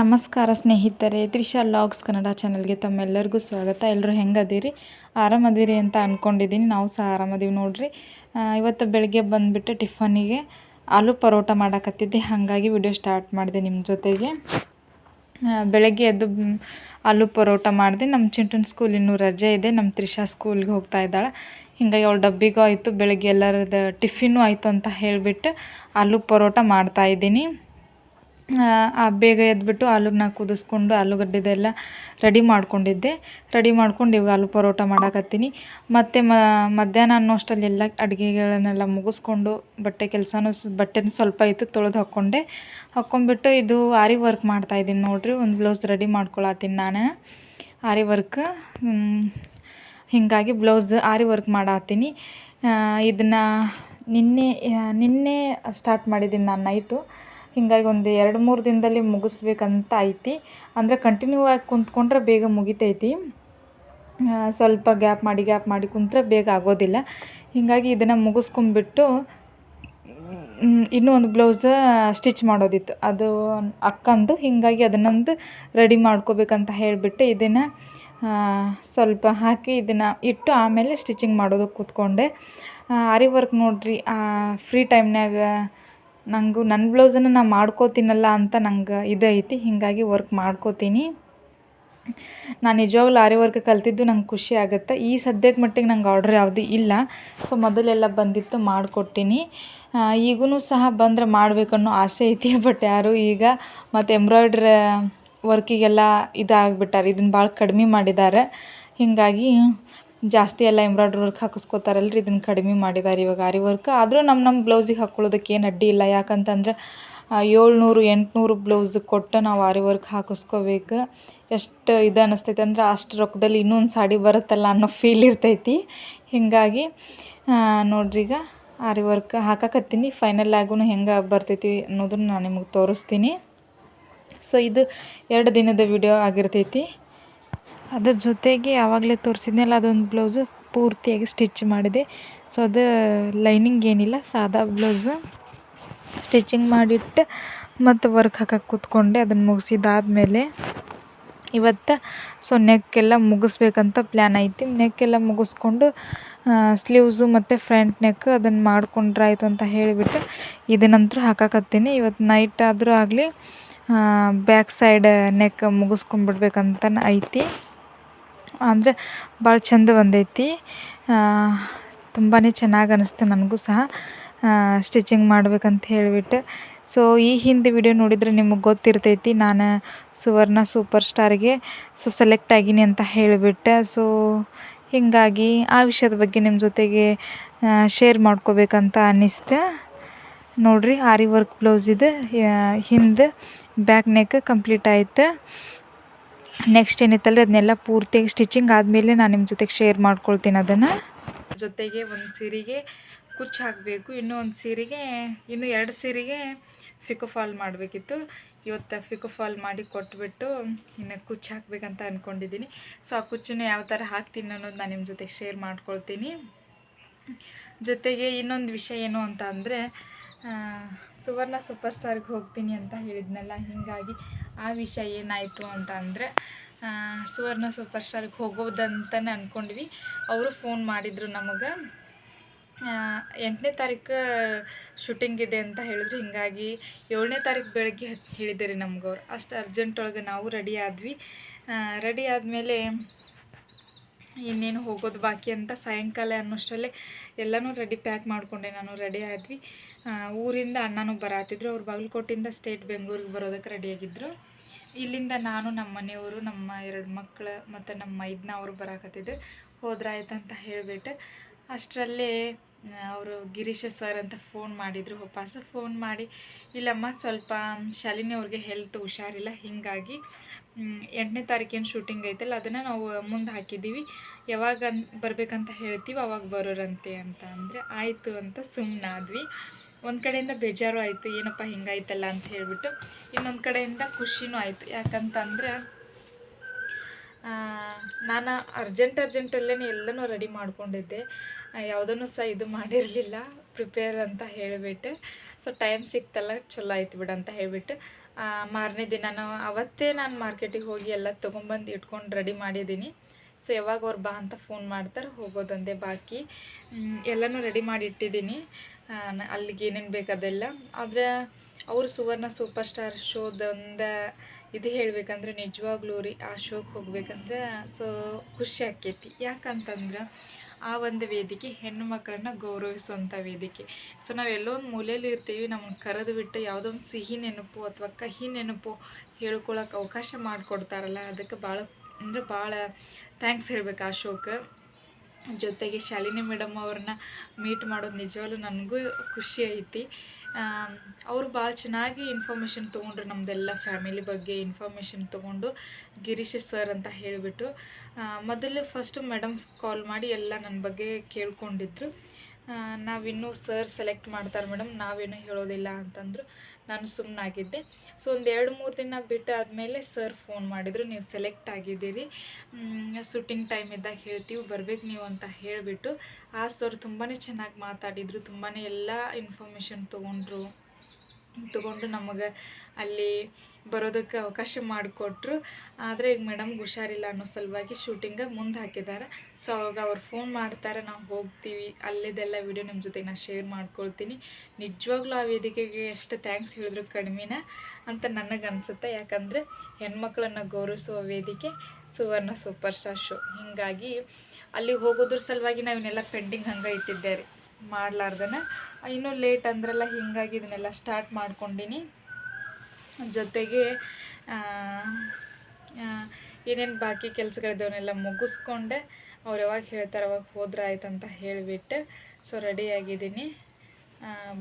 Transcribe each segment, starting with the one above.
ನಮಸ್ಕಾರ ಸ್ನೇಹಿತರೆ, ತ್ರಿಷಾ ಲಾಗ್ಸ್ ಕನ್ನಡ ಚಾನಲ್ಗೆ ತಮ್ಮೆಲ್ಲರಿಗೂ ಸ್ವಾಗತ. ಎಲ್ಲರೂ ಹೆಂಗದೀರಿ? ಆರಾಮದಿರಿ ಅಂತ ಅಂದ್ಕೊಂಡಿದ್ದೀನಿ ನಾವು ಸಹ ಆರಾಮದೀವಿ ನೋಡಿರಿ. ಇವತ್ತು ಬೆಳಗ್ಗೆ ಬಂದುಬಿಟ್ಟು ಟಿಫನಿಗೆ ಆಲೂ ಪರೋಟ ಮಾಡೋಕತ್ತಿದ್ದೆ. ಹಾಗಾಗಿ ವಿಡಿಯೋ ಸ್ಟಾರ್ಟ್ ಮಾಡಿದೆ ನಿಮ್ಮ ಜೊತೆಗೆ. ಬೆಳಗ್ಗೆ ಎದ್ದು ಆಲೂ ಪರೋಟ ಮಾಡಿದೆ. ನಮ್ಮ ಚಿಂಟನ್ ಸ್ಕೂಲ್ ಇನ್ನೂ ರಜೆ ಇದೆ. ನಮ್ಮ ತ್ರಿಷಾ ಸ್ಕೂಲ್ಗೆ ಹೋಗ್ತಾ ಇದ್ದಾಳೆ. ಹಿಂಗಾಗಿ ಅವಳು ಡಬ್ಬಿಗೂ ಆಯಿತು. ಬೆಳಗ್ಗೆ ಎಲ್ಲರದ ಟಿಫಿನ್ನು ಆಯಿತು ಅಂತ ಹೇಳಿಬಿಟ್ಟು ಆಲೂ ಪರೋಟ ಮಾಡ್ತಾಯಿದ್ದೀನಿ ಬೇಗ ಎದ್ಬಿಟ್ಟು ಆಲೂಗ್ನ ಕುದಿಸ್ಕೊಂಡು ಆಲೂಗಡ್ಡೆದೆಲ್ಲ ರೆಡಿ ಮಾಡ್ಕೊಂಡಿದ್ದೆ. ರೆಡಿ ಮಾಡ್ಕೊಂಡು ಇವಾಗ ಆಲೂ ಪರೋಟ ಮಾಡಾಕತ್ತೀನಿ. ಮತ್ತು ಮಧ್ಯಾಹ್ನ ಅನ್ನೋ ಅಷ್ಟರಲ್ಲಿ ಎಲ್ಲ ಅಡುಗೆಗಳನ್ನೆಲ್ಲ ಮುಗಿಸ್ಕೊಂಡು ಬಟ್ಟೆ ಕೆಲಸನೂ ಬಟ್ಟೆನೂ ಸ್ವಲ್ಪ ಇತ್ತು ತೊಳೆದು ಹಾಕ್ಕೊಂಡೆ. ಹಾಕ್ಕೊಂಬಿಟ್ಟು ಇದು ಆರಿ ವರ್ಕ್ ಮಾಡ್ತಾಯಿದ್ದೀನಿ ನೋಡಿರಿ. ಒಂದು ಬ್ಲೌಸ್ ರೆಡಿ ಮಾಡ್ಕೊಳತ್ತೀನಿ ನಾನು. ಆರಿ ವರ್ಕ್ ಹೀಗಾಗಿ ಬ್ಲೌಸ್ ಆರಿ ವರ್ಕ್ ಮಾಡತ್ತೀನಿ. ಇದನ್ನು ನಿನ್ನೆ ನಿನ್ನೆ ಸ್ಟಾರ್ಟ್ ಮಾಡಿದ್ದೀನಿ ನಾನು ನೈಟು. ಹೀಗಾಗಿ ಒಂದು ಎರಡು ಮೂರು ದಿನದಲ್ಲಿ ಮುಗಿಸ್ಬೇಕಂತ ಐತಿ. ಅಂದರೆ ಕಂಟಿನ್ಯೂ ಆಗಿ ಕುಂತ್ಕೊಂಡ್ರೆ ಬೇಗ ಮುಗಿತೈತಿ. ಸ್ವಲ್ಪ ಗ್ಯಾಪ್ ಮಾಡಿ ಗ್ಯಾಪ್ ಮಾಡಿ ಕುಂತ್ರೆ ಬೇಗ ಆಗೋದಿಲ್ಲ. ಹೀಗಾಗಿ ಇದನ್ನು ಮುಗಿಸ್ಕೊಂಬಿಟ್ಟು ಮ್, ಇನ್ನೂ ಒಂದು ಬ್ಲೌಸ ಸ್ಟಿಚ್ ಮಾಡೋದಿತ್ತು. ಅದು ಅಕ್ಕಂದು ಹೀಗಾಗಿ ಅದನ್ನೊಂದು ರೆಡಿ ಮಾಡ್ಕೋಬೇಕಂತ ಹೇಳಿಬಿಟ್ಟು ಇದನ್ನು ಸ್ವಲ್ಪ ಹಾಕಿ ಇದನ್ನು ಇಟ್ಟು ಆಮೇಲೆ ಸ್ಟಿಚಿಂಗ್ ಮಾಡೋದಕ್ಕೆ ಕೂತ್ಕೊಂಡೆ. ಆರಿ ವರ್ಕ್ ನೋಡ್ರಿ ಫ್ರೀ ಟೈಮ್ನಾಗ ನನಗೂ ನನ್ನ ಬ್ಲೌಸನ್ನು ನಾನು ಮಾಡ್ಕೋತೀನಲ್ಲ ಅಂತ ನಂಗೆ ಇದು ಐತಿ, ಹೀಗಾಗಿ ವರ್ಕ್ ಮಾಡ್ಕೋತೀನಿ. ನಾನು ನಿಜವಾಗ್ಲೂ ಆರಿ ವರ್ಕ್ ಕಲ್ತಿದ್ದು ನಂಗೆ ಖುಷಿ ಆಗುತ್ತೆ. ಈ ಸದ್ಯಕ್ಕೆ ಮಟ್ಟಿಗೆ ನಂಗೆ ಆರ್ಡ್ರ್ ಯಾವುದೂ ಇಲ್ಲ. ಸೊ ಮೊದಲೆಲ್ಲ ಬಂದಿತ್ತು ಮಾಡಿಕೊಟ್ಟಿನಿ ಈಗೂ ಸಹ ಬಂದರೆ ಮಾಡಬೇಕನ್ನೋ ಆಸೆ ಐತಿ ಬಟ್ ಯಾರು ಈಗ ಮತ್ತು ಎಂಬ್ರಾಯ್ಡ್ರ್ ವರ್ಕಿಗೆಲ್ಲ ಇದಾಗ್ಬಿಟ್ಟಾರೆ ಇದನ್ನು ಭಾಳ ಕಡಿಮೆ ಮಾಡಿದ್ದಾರೆ ಹೀಗಾಗಿ ಜಾಸ್ತಿ ಎಲ್ಲ ಎಂಬ್ರಾಯ್ಡ್ರಿ ವರ್ಕ್ ಹಾಕಿಸ್ಕೋತಾರಲ್ರಿ, ಇದನ್ನು ಕಡಿಮೆ ಮಾಡಿದ್ದಾರೆ ಇವಾಗ ಆರಿ ವರ್ಕ್. ಆದರೂ ನಮ್ಮ ನಮ್ಮ ಬ್ಲೌಸಿಗೆ ಹಾಕ್ಕೊಳ್ಳೋದಕ್ಕೆ ಏನು ಅಡ್ಡಿ ಇಲ್ಲ. ಯಾಕಂತಂದ್ರೆ ಏಳ್ನೂರು, ಎಂಟುನೂರು ಬ್ಲೌಸ್ ಕೊಟ್ಟು ನಾವು ಆರಿ ವರ್ಕ್ ಹಾಕಿಸ್ಕೋಬೇಕು. ಎಷ್ಟು ಇದು ಅನ್ನಿಸ್ತೈತೆ ಅಂದ್ರೆ, ಅಷ್ಟು ರೊಕ್ಕದಲ್ಲಿ ಇನ್ನೊಂದು ಸಾಡಿ ಬರುತ್ತಲ್ಲ ಅನ್ನೋ ಫೀಲ್ ಇರ್ತೈತಿ. ಹೀಗಾಗಿ ನೋಡ್ರಿ ಈಗ ಆರಿ ವರ್ಕ್ ಹಾಕಕತ್ತೀನಿ. ಫೈನಲ್ ಆಗೂ ಹೆಂಗೆ ಬರ್ತೈತಿ ಅನ್ನೋದನ್ನ ನಾನು ನಿಮಗೆ ತೋರಿಸ್ತೀನಿ. ಸೊ ಇದು ಎರಡು ದಿನದ ವಿಡಿಯೋ ಆಗಿರ್ತೈತಿ. ಅದ್ರ ಜೊತೆಗೆ ಆವಾಗಲೇ ತೋರಿಸಿದ್ನಲ್ಲ ಅದೊಂದು ಬ್ಲೌಸು ಪೂರ್ತಿಯಾಗಿ ಸ್ಟಿಚ್ ಮಾಡಿದೆ. ಸೊ ಅದು ಲೈನಿಂಗ್ ಏನಿಲ್ಲ, ಸಾದಾ ಬ್ಲೌಸು. ಸ್ಟಿಚಿಂಗ್ ಮಾಡಿಟ್ಟು ಮತ್ತು ವರ್ಕ್ ಹಾಕಕ್ಕೆ ಕೂತ್ಕೊಂಡೆ, ಅದನ್ನು ಮುಗಿಸಿದಾದ್ಮೇಲೆ. ಇವತ್ತು ಸೊ ನೆಕ್ಕೆಲ್ಲ ಮುಗಿಸ್ಬೇಕಂತ ಪ್ಲ್ಯಾನ್ ಐತಿ. ನೆಕ್ಕೆಲ್ಲ ಮುಗಿಸ್ಕೊಂಡು ಸ್ಲೀವ್ಸು ಮತ್ತು ಫ್ರಂಟ್ ನೆಕ್ ಅದನ್ನು ಮಾಡಿಕೊಂಡ್ರೆ ಅಂತ ಹೇಳಿಬಿಟ್ಟು ಇದನ್ನಂತರ ಹಾಕಕತ್ತೀನಿ. ಇವತ್ತು ನೈಟ್ ಆದರೂ ಆಗಲಿ ಬ್ಯಾಕ್ ಸೈಡ್ ನೆಕ್ ಮುಗಿಸ್ಕೊಂಡ್ಬಿಡ್ಬೇಕಂತ ಐತಿ. ಅಂದರೆ ಭಾಳ ಚಂದ ಬಂದೈತಿ ತುಂಬಾ ಚೆನ್ನಾಗಿ ಅನ್ನಿಸ್ತು ನನಗೂ ಸಹ. ಸ್ಟಿಚಿಂಗ್ ಮಾಡ್ಬೇಕಂತ ಹೇಳಿಬಿಟ್ಟು. ಸೊ ಈ ಹಿಂದೆ ವಿಡಿಯೋ ನೋಡಿದರೆ ನಿಮಗೆ ಗೊತ್ತಿರ್ತೈತಿ, ನಾನು ಸುವರ್ಣ ಸೂಪರ್ ಸ್ಟಾರ್ಗೆ ಸೊ ಸೆಲೆಕ್ಟ್ ಆಗೀನಿ ಅಂತ ಹೇಳಿಬಿಟ್ಟೆ. ಸೊ ಹೀಗಾಗಿ ಆ ವಿಷಯದ ಬಗ್ಗೆ ನಿಮ್ಮ ಜೊತೆಗೆ ಶೇರ್ ಮಾಡ್ಕೋಬೇಕಂತ ಅನ್ನಿಸ್ತೆ. ನೋಡಿರಿ ಆರಿ ವರ್ಕ್ ಬ್ಲೌಸ್ ಇದೆ ಹಿಂದೆ ಬ್ಯಾಕ್ ನೆಕ್ ಕಂಪ್ಲೀಟ್ ಆಯ್ತು. ನೆಕ್ಸ್ಟ್ ಏನಿತ್ತಲ್ಲ ಅದನ್ನೆಲ್ಲ ಪೂರ್ತಿಯಾಗಿ ಸ್ಟಿಚಿಂಗ್ ಆದಮೇಲೆ ನಾನು ನಿಮ್ಮ ಜೊತೆಗೆ ಶೇರ್ ಮಾಡ್ಕೊಳ್ತೀನಿ ಅದನ್ನು. ಜೊತೆಗೆ ಒಂದು ಸೀರೆಗೆ ಕುಚ್ಚು ಹಾಕಬೇಕು. ಇನ್ನೂ ಒಂದು ಸೀರೆಗೆ, ಇನ್ನೂ ಎರಡು ಸೀರೆಗೆ ಫಿಕೋ ಫಾಲ್ ಮಾಡಬೇಕಿತ್ತು. ಇವತ್ತು ಫಿಕೋ ಫಾಲ್ ಮಾಡಿ ಕೊಟ್ಬಿಟ್ಟು ಇನ್ನು ಕುಚ್ಚು ಹಾಕಬೇಕಂತ ಅಂದ್ಕೊಂಡಿದ್ದೀನಿ ಸೊ ಆ ಕುಚ್ಚನ್ನ ಯಾವ ಥರ ಹಾಕ್ತೀನಿ ಅನ್ನೋದು ನಾನು ನಿಮ್ಮ ಜೊತೆಗೆ ಶೇರ್ ಮಾಡ್ಕೊಳ್ತೀನಿ. ಜೊತೆಗೆ ಇನ್ನೊಂದು ವಿಷಯ ಏನು ಅಂತ ಅಂದರೆ ಸುವರ್ಣ ಸೂಪರ್ ಸ್ಟಾರ್ಗೆ ಹೋಗ್ತೀನಿ ಅಂತ ಹೇಳಿದ್ನಲ್ಲ, ಹೀಗಾಗಿ ಆ ವಿಷಯ ಏನಾಯಿತು ಅಂತ ಅಂದರೆ ಸುವರ್ಣ ಸೂಪರ್ ಸ್ಟಾರ್ಗೆ ಹೋಗೋದಂತಲೇ ಅಂದ್ಕೊಂಡ್ವಿ ಅವರು ಫೋನ್ ಮಾಡಿದರು ನಮಗೆ ಎಂಟನೇ ತಾರೀಕು ಶೂಟಿಂಗ್ ಇದೆ ಅಂತ ಹೇಳಿದ್ರು. ಹೀಗಾಗಿ ಏಳನೇ ತಾರೀಕು ಬೆಳಗ್ಗೆ ಹಚ್ಚಿ ರೀ ನಮ್ಗೆ ಅವ್ರು ಅಷ್ಟು ಅರ್ಜೆಂಟ್ ಒಳಗೆ ನಾವು ರೆಡಿ ಆದ್ವಿ. ರೆಡಿ ಆದಮೇಲೆ ಇನ್ನೇನು ಹೋಗೋದು ಬಾಕಿ ಅಂತ ಸಾಯಂಕಾಲ ಅನ್ನೋಷ್ಟರಲ್ಲೇ ಎಲ್ಲನೂ ರೆಡಿ ಪ್ಯಾಕ್ ಮಾಡಿಕೊಂಡೆ ನಾನು ರೆಡಿ ಆದ್ವಿ. ಊರಿಂದ ಅಣ್ಣನೂ ಬರಾತಿದ್ರು, ಅವ್ರು ಬಾಗಲಕೋಟೆಯಿಂದ ಸ್ಟೇಟ್ ಬೆಂಗಳೂರಿಗೆ ಬರೋದಕ್ಕೆ ರೆಡಿಯಾಗಿದ್ದರು ಇಲ್ಲಿಂದ ನಾನು ನಮ್ಮ ಮನೆಯವರು, ನಮ್ಮ ಎರಡು ಮಕ್ಕಳು ಮತ್ತು ನಮ್ಮ ಮೈದ್ನ ಅವರು ಬರಾಕತ್ತಿದ್ರು. ಹೋದ್ರಾಯ್ತಂತ ಹೇಳಿಬಿಟ್ಟು ಅಷ್ಟರಲ್ಲೇ ಅವರು ಗಿರೀಶ ಸರ್ ಅಂತ ಫೋನ್ ಮಾಡಿದರು ವಾಪಸ್ ಫೋನ್ ಮಾಡಿ, ಇಲ್ಲಮ್ಮ ಸ್ವಲ್ಪ ಶಾಲಿನಿ ಅವ್ರಿಗೆ ಹೆಲ್ತ್ ಹುಷಾರಿಲ್ಲ, ಹೀಗಾಗಿ ಎಂಟನೇ ತಾರೀಕೇನು ಶೂಟಿಂಗ್ ಐತಲ್ಲ, ಅದನ್ನು ನಾವು ಮುಂದೆ ಹಾಕಿದ್ದೀವಿ. ಯಾವಾಗ ಬರ್ಬೇಕಂತ ಹೇಳ್ತೀವಿ, ಅವಾಗ ಬರೋರಂತೆ ಅಂತ ಅಂದರೆ, ಆಯಿತು ಅಂತ ಸುಮ್ಮನಾದ್ವಿ ಒಂದು ಕಡೆಯಿಂದ ಬೇಜಾರು ಆಯಿತು, ಏನಪ್ಪ ಹಿಂಗಾಯ್ತಲ್ಲ ಅಂತ ಹೇಳಿಬಿಟ್ಟು, ಇನ್ನೊಂದು ಕಡೆಯಿಂದ ಖುಷಿನೂ ಆಯಿತು. ಯಾಕಂತಂದ್ರೆ ನಾನು ಅರ್ಜೆಂಟ್ ಅರ್ಜೆಂಟಲ್ಲೇ ಎಲ್ಲನೂ ರೆಡಿ ಮಾಡ್ಕೊಂಡಿದ್ದೆ. ಯಾವುದನ್ನು ಸಹ ಇದು ಮಾಡಿರಲಿಲ್ಲ ಪ್ರಿಪೇರ್ ಅಂತ ಹೇಳಿಬಿಟ್ಟು. ಸೊ ಟೈಮ್ ಸಿಕ್ತಲ್ಲ, ಚಲೋ ಆಯ್ತು ಬಿಡು ಅಂತ ಹೇಳಿಬಿಟ್ಟು ಮಾರನೇ ದಿನ ಅವತ್ತೇ ನಾನು ಮಾರ್ಕೆಟಿಗೆ ಹೋಗಿ ಎಲ್ಲ ತೊಗೊಂಬಂದು ಇಟ್ಕೊಂಡು ರೆಡಿ ಮಾಡಿದ್ದೀನಿ. ಸೊ ಯಾವಾಗ ಅವ್ರು ಬಾ ಅಂತ ಫೋನ್ ಮಾಡ್ತಾರೆ, ಹೋಗೋದೊಂದೇ ಬಾಕಿ. ಎಲ್ಲನೂ ರೆಡಿ ಮಾಡಿ ಇಟ್ಟಿದ್ದೀನಿ. ಅಲ್ಲಿಗೆ ಏನೇನು ಬೇಕು ಅದೆಲ್ಲ. ಆದರೆ ಅವರು ಸುವರ್ಣ ಸೂಪರ್ ಸ್ಟಾರ್ ಶೋದೊಂದು ಇದು ಹೇಳ್ಬೇಕಂದ್ರೆ ನಿಜವಾಗ್ಲೂ ರೀ, ಆ ಶೋಗೆ ಹೋಗ್ಬೇಕಂದ್ರೆ ಸೊ ಖುಷಿ ಆಕೈತಿ ಯಾಕಂತಂದ್ರೆ ಆ ಒಂದು ವೇದಿಕೆ ಹೆಣ್ಣು ಮಕ್ಕಳನ್ನು ಗೌರವಿಸುವಂಥ ವೇದಿಕೆ. ಸೊ ನಾವು ಎಲ್ಲೋ ಒಂದು ಮೂಲೆಯಲ್ಲಿ ಇರ್ತೀವಿ ನಮ್ಮನ್ನು ಕರೆದು ಬಿಟ್ಟು ಯಾವುದೋ ಒಂದು ಸಿಹಿ ನೆನಪು ಅಥವಾ ಕಹಿ ನೆನಪು ಹೇಳ್ಕೊಳಕ್ಕೆ ಅವಕಾಶ ಮಾಡಿಕೊಡ್ತಾರಲ್ಲ, ಅದಕ್ಕೆ ಭಾಳ ಅಂದರೆ ಭಾಳ ಥ್ಯಾಂಕ್ಸ್ ಹೇಳ್ಬೇಕು ಅಶೋಕ್. ಜೊತೆಗೆ ಶಾಲಿನಿ ಮೇಡಮ್ ಅವ್ರನ್ನ ಮೀಟ್ ಮಾಡೋದು ನಿಜವಾಗ್ಲೂ ನನಗೂ ಖುಷಿ ಐತಿ. ಅವರು ಭಾಳ ಚೆನ್ನಾಗಿ ಇನ್ಫಾರ್ಮೇಷನ್ ತೊಗೊಂಡ್ರು ನಮ್ಮದೆಲ್ಲ ಫ್ಯಾಮಿಲಿ ಬಗ್ಗೆ ಇನ್ಫಾರ್ಮೇಷನ್ ತೊಗೊಂಡು ಗಿರೀಶ್ ಸರ್ ಅಂತ ಹೇಳಿಬಿಟ್ಟು. ಮೊದಲು ಫಸ್ಟು ಮೇಡಮ್ ಕಾಲ್ ಮಾಡಿ ಎಲ್ಲ ನನ್ನ ಬಗ್ಗೆ ಕೇಳ್ಕೊಂಡಿದ್ರು. ನಾವಿನ್ನೂ ಸರ್ ಸೆಲೆಕ್ಟ್ ಮಾಡ್ತಾರೆ ಮೇಡಮ್ ನಾವೇನು ಹೇಳೋದಿಲ್ಲ ಅಂತಂದರು. ನಾನು ಸುಮ್ಮನಾಗಿದ್ದೆ ಸೊ ಒಂದು ಎರಡು ಮೂರು ದಿನ ಬಿಟ್ಟು ಆದಮೇಲೆ ಸರ್ ಫೋನ್ ಮಾಡಿದರು, ನೀವು ಸೆಲೆಕ್ಟ್ ಆಗಿದ್ದೀರಿ. ಶೂಟಿಂಗ್ ಟೈಮ್ ಇದ್ದಾಗ ಹೇಳ್ತೀವಿ, ಬರ್ಬೇಕು ನೀವು ಅಂತ ಹೇಳಿಬಿಟ್ಟು ಆ ಸರ್ ತುಂಬಾ ಚೆನ್ನಾಗಿ ಮಾತಾಡಿದರು ತುಂಬಾ ಎಲ್ಲ ಇನ್ಫಾರ್ಮೇಷನ್ ತೊಗೊಂಡ್ರು. ತೊಗೊಂಡು ನಮಗೆ ಅಲ್ಲಿ ಬರೋದಕ್ಕೆ ಅವಕಾಶ ಮಾಡಿಕೊಟ್ರು. ಆದರೆ ಈಗ ಮೇಡಮ್ಗೆ ಹುಷಾರಿಲ್ಲ ಅನ್ನೋ ಸಲುವಾಗಿ ಶೂಟಿಂಗ ಮುಂದೆ ಹಾಕಿದ್ದಾರೆ. ಸೊ ಅವಾಗ ಅವ್ರು ಫೋನ್ ಮಾಡ್ತಾರೆ, ನಾವು ಹೋಗ್ತೀವಿ. ಅಲ್ಲಿದೆಲ್ಲ ವಿಡಿಯೋ ನಿಮ್ಮ ಜೊತೆ ನಾನು ಶೇರ್ ಮಾಡ್ಕೊಳ್ತೀನಿ. ನಿಜವಾಗ್ಲೂ ಆ ವೇದಿಕೆಗೆ ಎಷ್ಟು ಥ್ಯಾಂಕ್ಸ್ ಹೇಳಿದ್ರು ಕಡಿಮೆನ? ಅಂತ ನನಗೆ ಅನಿಸುತ್ತೆ. ಯಾಕಂದರೆ ಹೆಣ್ಮಕ್ಳನ್ನು ಗೌರವಿಸುವ ವೇದಿಕೆ ಸುವರ್ಣ ಸೂಪರ್ ಸ್ಟಾರ್ ಶೋ ಹೀಗಾಗಿ ಅಲ್ಲಿ ಹೋಗೋದ್ರ ಸಲುವಾಗಿ ನಾವಿನ್ನೆಲ್ಲ ಪೆಂಡಿಂಗ್ ಹಂಗೆ ಇಟ್ಟಿದ್ದೆ ರೀ ಮಾಡ್ಲಾರ್ದನ. ಇನ್ನೂ ಲೇಟ್ ಅಂದ್ರಲ್ಲ, ಹೀಗಾಗಿ ಇದನ್ನೆಲ್ಲ ಸ್ಟಾರ್ಟ್ ಮಾಡ್ಕೊಂಡಿನಿ. ಜೊತೆಗೆ ಏನೇನು ಬಾಕಿ ಕೆಲಸಗಳಿದ್ದವನ್ನೆಲ್ಲ ಮುಗಿಸ್ಕೊಂಡೆ. ಅವ್ರು ಯಾವಾಗ ಹೇಳ್ತಾರೆ ಅವಾಗ ಹೋದ್ರೆ ಆಯ್ತು ಅಂತ ಹೇಳಿಬಿಟ್ಟು ಸೊ ರೆಡಿಯಾಗಿದ್ದೀನಿ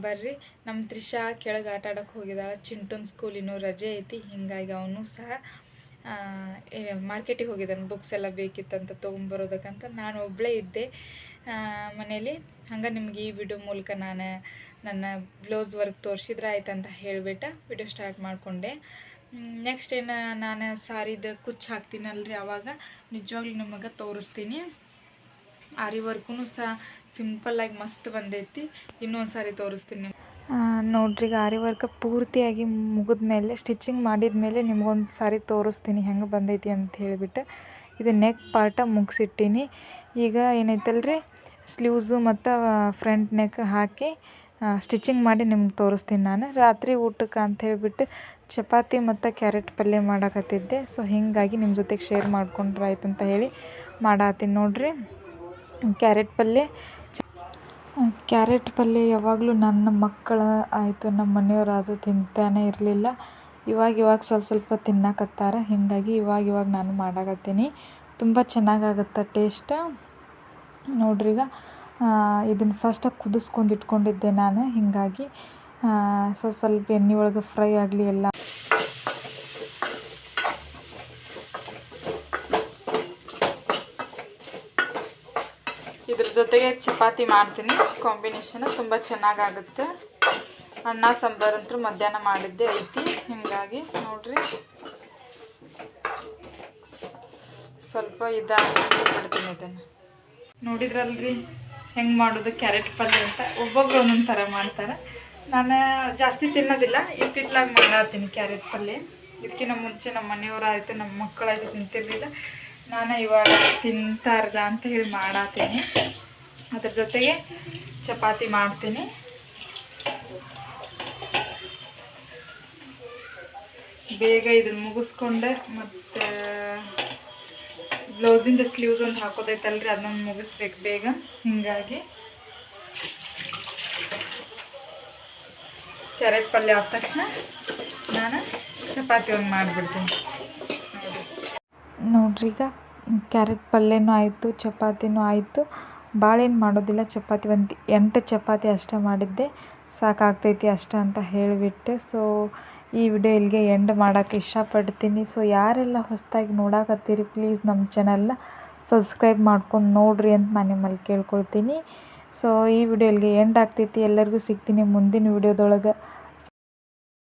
ಬರ್ರಿ. ನಮ್ಮ ತ್ರಿಷಾ ಕೆಳಗೆ ಆಟ ಆಡೋಕ್ಕೆ ಹೋಗಿದ್ದಾಳೆ ಚಿಂಟುನ್ ಸ್ಕೂಲ್ ಇನ್ನೂ ರಜೆ ಐತಿ, ಹೀಗಾಗಿ ಅವನು ಸಹ ಮಾರ್ಕೆಟಿಗೆ ಹೋಗಿದ್ದಾನೆ ಬುಕ್ಸ್ ಎಲ್ಲ ಬೇಕಿತ್ತಂತ ತೊಗೊಂಬರೋದಕ್ಕಂತ. ನಾನು ಒಬ್ಬಳೇ ಇದ್ದೆ. ಮನೇಲಿ ಹಂಗೆ ನಿಮ್ಗೆ ಈ ವಿಡಿಯೋ ಮೂಲಕ ನಾನು ನನ್ನ ಬ್ಲೌಸ್ ವರ್ಕ್ ತೋರಿಸಿದ್ರೆ ಆಯ್ತು ಅಂತ ಹೇಳಿಬಿಟ್ಟು ವಿಡಿಯೋ ಸ್ಟಾರ್ಟ್ ಮಾಡಿಕೊಂಡೆ. ನೆಕ್ಸ್ಟ್ ಏನು ನಾನು ಸಾರಿದ ಕುಚ್ಚು ಹಾಕ್ತೀನಲ್ರಿ ಆವಾಗ ನಿಜವಾಗ್ಲೂ ನಿಮಗೆ ತೋರಿಸ್ತೀನಿ. ಆರಿ ವರ್ಕೂ ಸಹ ಸಿಂಪಲ್ಲಾಗಿ ಮಸ್ತ್ ಬಂದೈತಿ. ಇನ್ನೊಂದು ಸಾರಿ ತೋರಿಸ್ತೀನಿ ನೋಡ್ರಿ, ಈಗ ಆರಿ ವರ್ಕ್ ಪೂರ್ತಿಯಾಗಿ ಮುಗಿದ ಮೇಲೆ ಸ್ಟಿಚಿಂಗ್ ಮಾಡಿದ ಮೇಲೆ ನಿಮ್ಗೊಂದು ಸಾರಿ ತೋರಿಸ್ತೀನಿ ಹೆಂಗೆ ಬಂದೈತಿ ಅಂತ ಹೇಳಿಬಿಟ್ಟು. ಇದು ನೆಕ್ ಪಾರ್ಟ ಮುಗಿಸಿಟ್ಟಿನಿ. ಈಗ ಏನೈತಲ್ರಿ? ಸ್ಲೀವ್ಸು ಮತ್ತು ಫ್ರಂಟ್ ನೆಕ್ ಹಾಕಿ ಸ್ಟಿಚಿಂಗ್ ಮಾಡಿ ನಿಮ್ಗೆ ತೋರಿಸ್ತೀನಿ ನಾನು. ರಾತ್ರಿ ಊಟಕ್ಕೆ ಅಂತ ಹೇಳಿಬಿಟ್ಟು ಚಪಾತಿ ಮತ್ತು ಕ್ಯಾರೆಟ್ ಪಲ್ಯ ಮಾಡಕತ್ತಿದ್ದೆ. ಸೊ, ಹೀಗಾಗಿ ನಿಮ್ಮ ಜೊತೆಗೆ ಶೇರ್ ಮಾಡ್ಕೊಂಡ್ರೆ ಆಯ್ತು ಅಂತ ಹೇಳಿ ಮಾಡಾತೀನಿ ನೋಡಿರಿ. ಕ್ಯಾರೆಟ್ ಪಲ್ಯ ಕ್ಯಾರೆಟ್ ಪಲ್ಯ ಯಾವಾಗಲೂ ನನ್ನ ಮಕ್ಕಳ ಆಯಿತು ನಮ್ಮ ಮನೆಯವರಾದರೂ ತಿಂತಾನೆ ಇರಲಿಲ್ಲ. ಇವಾಗ ಇವಾಗ ಸ್ವಲ್ಪ ಸ್ವಲ್ಪ ತಿನ್ನಕತ್ತಾರ. ಹೀಗಾಗಿ ಇವಾಗ ಇವಾಗ ನಾನು ಮಾಡಾಕತ್ತೀನಿ. ತುಂಬ ಚೆನ್ನಾಗಾಗುತ್ತೆ ಟೇಸ್ಟ್. ನೋಡ್ರಿ ಈಗ ಇದನ್ನು ಫಸ್ಟಾಗಿ ಕುದಿಸ್ಕೊಂಡು ಇಟ್ಕೊಂಡಿದ್ದೆ ನಾನು, ಹೀಗಾಗಿ ಸೊ, ಸ್ವಲ್ಪ ಎಣ್ಣೆ ಒಳಗೆ ಫ್ರೈ ಆಗಲಿ ಎಲ್ಲ. ಇದ್ರ ಜೊತೆಗೆ ಚಪಾತಿ ಮಾಡ್ತೀನಿ ಕಾಂಬಿನೇಷನ್ ತುಂಬ ಚೆನ್ನಾಗಾಗುತ್ತೆ. ಅನ್ನ, ಸಾಂಬಾರು ಅಂತೂ ಮಧ್ಯಾಹ್ನ ಮಾಡಿದ್ದೆ ಐತಿ, ಹೀಗಾಗಿ ನೋಡ್ರಿ. ಸ್ವಲ್ಪ ಇದಾಗ್ತೀನಿ ಇದನ್ನು. ನೋಡಿದ್ರಲ್ರಿ, ಹೆಂಗೆ ಮಾಡೋದು ಕ್ಯಾರೆಟ್ ಪಲ್ಯ ಅಂತ ಒಬ್ಬೊಬ್ರು ಒಂದೊಂದು ಥರ ಮಾಡ್ತಾರೆ. ನಾನು ಜಾಸ್ತಿ ತಿನ್ನೋದಿಲ್ಲ ಇತ್ತಿತ್ಲಾಗ ಮಾಡತ್ತೀನಿ ಕ್ಯಾರೆಟ್ ಪಲ್ಯ. ಇದಕ್ಕಿಂತ ಮುಂಚೆ ನಮ್ಮ ಮನೆಯವರಾಯಿತು ನಮ್ಮ ಮಕ್ಕಳಾಯಿತು ತಿಂತಿರ್ಲಿಲ್ಲ. ನಾನು ಇವಾಗ ತಿಂತಾರಲ್ಲ ಅಂತ ಹೇಳಿ ಮಾಡತ್ತೀನಿ ಅದ್ರ ಜೊತೆಗೆ ಚಪಾತಿ ಮಾಡ್ತೀನಿ. ಬೇಗ ಇದನ್ನ ಮುಗಿಸ್ಕೊಂಡೆ ಮತ್ತು ಬ್ಲೌಸಿಂದ ಸ್ಲೀವ್ಸ್ ಒಂದು ಹಾಕೋದೈತಲ್ರಿ, ಅದನ್ನ ಮುಗಿಸ್ಬೇಕು ಬೇಗ. ಹೀಗಾಗಿ ಕ್ಯಾರೆಟ್ ಪಲ್ಯ ಆದ ತಕ್ಷಣ ನಾನು ಚಪಾತಿ ಒಂದು ಮಾಡಿಬಿಡ್ತೀನಿ. ನೋಡ್ರಿ ಈಗ ಕ್ಯಾರೆಟ್ ಪಲ್ಯನೂ ಆಯಿತು, ಚಪಾತಿನೂ ಆಯಿತು. ಭಾಳೇನು ಮಾಡೋದಿಲ್ಲ, ಚಪಾತಿ ಒಂದು ಎಂಟು ಚಪಾತಿ ಅಷ್ಟೇ ಮಾಡಿದ್ದೆ. ಸಾಕಾಗ್ತೈತಿ ಅಷ್ಟೇ ಅಂತ ಹೇಳಿಬಿಟ್ಟು ಸೊ ಈ ವಿಡಿಯೋ ಇಲ್ಲಿಗೆ ಎಂಡ್ ಮಾಡೋಕ್ಕೆ ಇಷ್ಟಪಡ್ತೀನಿ. ಸೊ ಯಾರೆಲ್ಲ ಹೊಸದಾಗಿ ನೋಡಾಕತ್ತೀರಿ ಪ್ಲೀಸ್ ನಮ್ಮ ಚಾನಲ್ನ ಸಬ್ಸ್ಕ್ರೈಬ್ ಮಾಡ್ಕೊಂಡು ನೋಡ್ರಿ ಅಂತ ನಾನು ನಿಮ್ಮಲ್ಲಿ ಕೇಳ್ಕೊಳ್ತೀನಿ. ಸೊ ಈ ವಿಡಿಯೋ ಇಲ್ಲಿಗೆ ಎಂಡ್ ಆಗ್ತೈತಿ. ಎಲ್ಲರಿಗೂ ಸಿಗ್ತೀನಿ ಮುಂದಿನ ವಿಡಿಯೋದೊಳಗೆ.